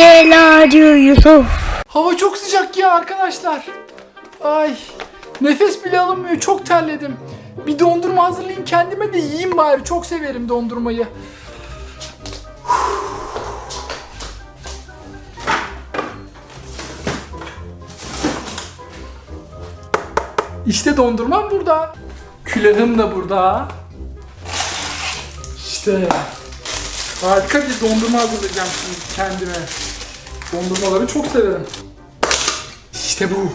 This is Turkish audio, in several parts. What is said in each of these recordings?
Celacı Yusuf. Hava çok sıcak ya arkadaşlar. Ay nefes bile alınmıyor çok terledim. Bir dondurma hazırlayayım kendime de yiyeyim bari. Çok severim dondurmayı. İşte dondurmam burada. Külahım da burada. İşte harika bir dondurma hazırlayacağım şimdi kendime. Dondurmaları çok severim. İşte bu.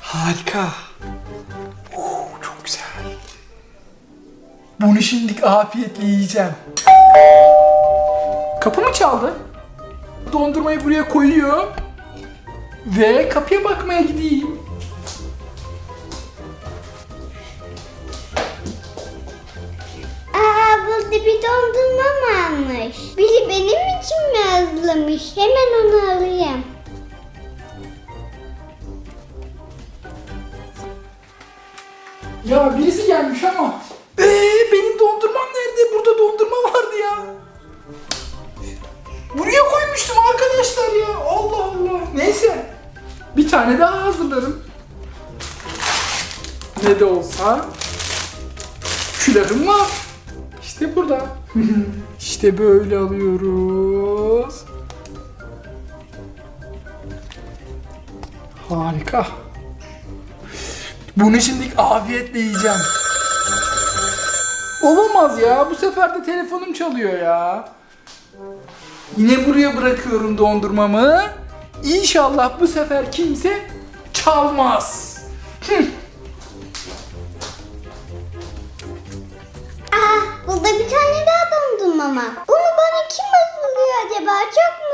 Harika. Oo, çok güzel. Bunu şimdi afiyetle yiyeceğim. Kapı mı çaldı? Dondurmayı buraya koyuyor. Ve kapıya bakmaya gideyim. Ya birisi gelmiş ama. Eee benim dondurmam nerede? Burada dondurma vardı ya. Buraya koymuştum arkadaşlar ya. Allah Allah. Neyse. Bir tane daha hazırlarım. Ne de olsa külahım var. İşte burada. işte böyle alıyoruz. Harika. Bunu şimdi afiyetle yiyeceğim. Olamaz ya. Bu sefer de telefonum çalıyor ya. Yine buraya bırakıyorum dondurmamı. İnşallah bu sefer kimse çalmaz. Hıh. Aa burada bir tane daha dondurma var. Bunu bana kim hazırlıyor acaba? Çok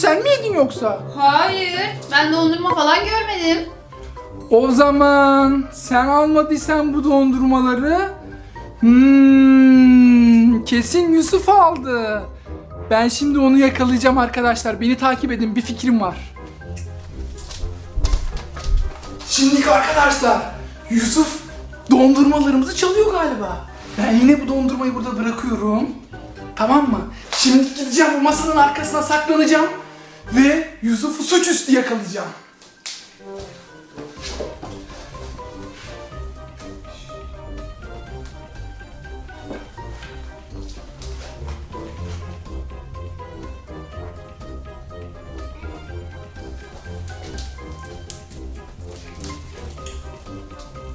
Sen mi yedin yoksa? Hayır, ben dondurma falan görmedim. O zaman sen almadıysan bu dondurmaları hmm, kesin Yusuf aldı. Ben şimdi onu yakalayacağım arkadaşlar. Beni takip edin. Bir fikrim var. Şimdi arkadaşlar Yusuf dondurmalarımızı çalıyor galiba. Ben yine bu dondurmayı burada bırakıyorum. Tamam mı? Şimdi gideceğim bu masanın arkasına saklanacağım ve Yusuf'u suçüstü yakalayacağım.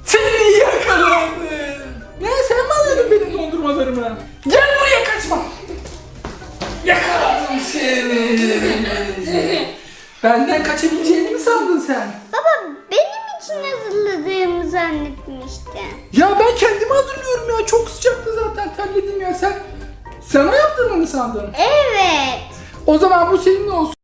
Seni iyi yakaladım. Ne sen mi alıyordun benim dondurmalarımı? Benden kaçabileceğini mi sandın sen? Baba benim için hazırladığımı zannetmiştim. Ya ben kendimi hazırlıyorum ya. Çok sıcaktı zaten. Terledim ya. Sen sana yaptığımı mı sandın? Evet. O zaman bu senin olsun.